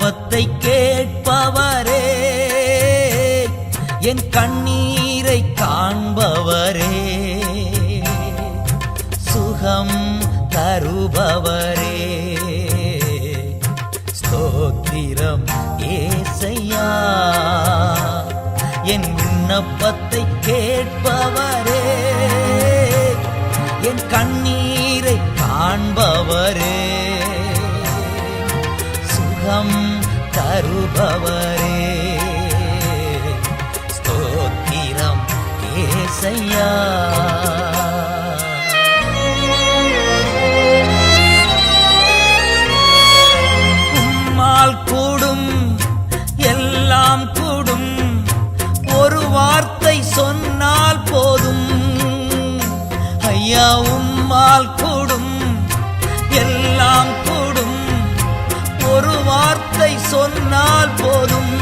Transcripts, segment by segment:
விண்ணப்பத்தை கேட்பவரே என் கண்ணீரை காண்பவரே சுகம் தருபவரே. ஸ்தோத்திரம் ஏசையா என் விண்ணப்பத்தை கேட்பவரே என் கண்ணீரை காண்பவரே. சுகம் தருபவரே. ஸ்தோத்திரம் ஏசையா. உம்மால் கூடும் எல்லாம் கூடும். ஒரு வார்த்தை சொன்னால் போதும். ஐயா உம்மால் சொன்னால் போதும்.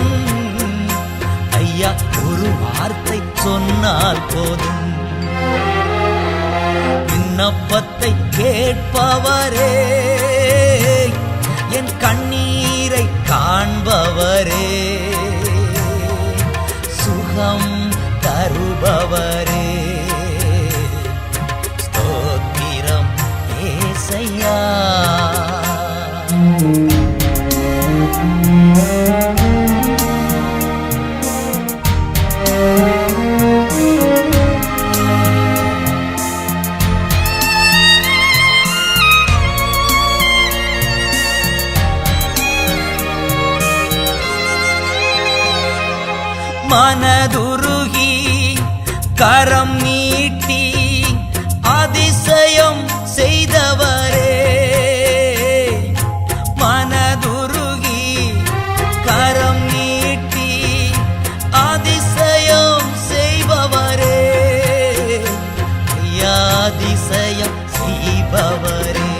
ஐயா ஒரு வார்த்தை சொன்னால் போதும். விண்ணப்பத்தை கேட்பவரே. மனதுருகி கரம் நீட்டி அதிசயம் செய்தவரே. மனதுருகி கரம் நீட்டி அதிசயம் செய்பவரே. அதிசயம் செய்பவரே.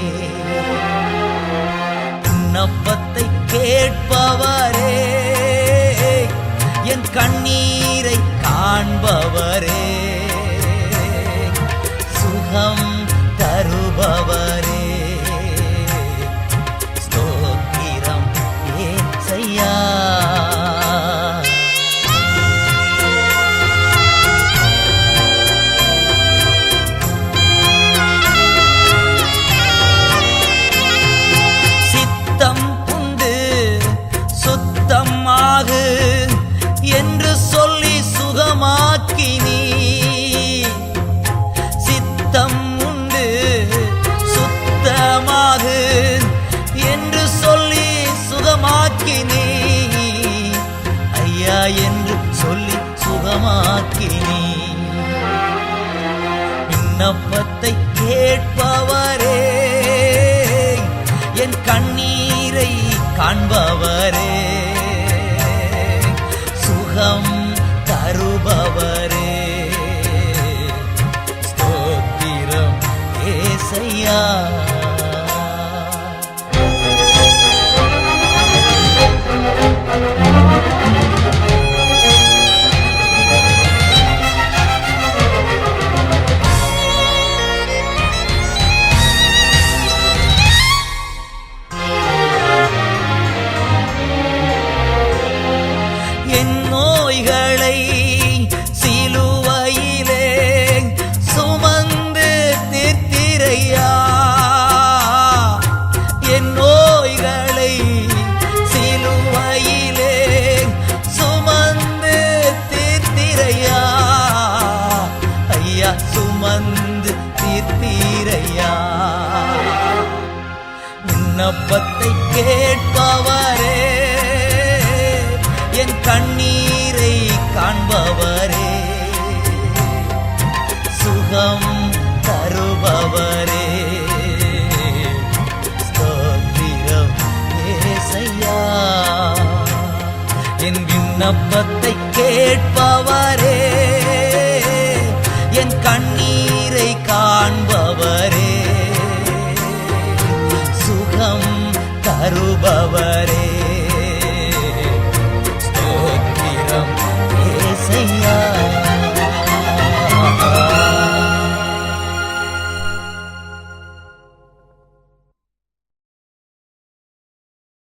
நப்பத்தை கேட்பவரே. என் கண்ணீரை காண்பவரே சுகம் தருபவரே. சொல்லி விண்ணப்பத்தை கேட்பவரே என் கண்ணீரை காண்பவரே சுகம் தருபவரே. ஸ்தோத்திரம் ஏசையா. நோய்களை சிலுவையிலே சுமந்து தீர்த்திரையா? என் நோய்களை சிலுவையிலே சுமந்து தீர்த்திரையா? ஐயா சுமந்து தீர்த்திரையா? விண்ணப்பத்தை கேட்பவரே என் கண்ணீரை காண்பவரே. சுகம் தருபவரே. ஸ்தோத்திரம் ஏசையா. என் விண்ணப்பத்தை கேட்பவரே.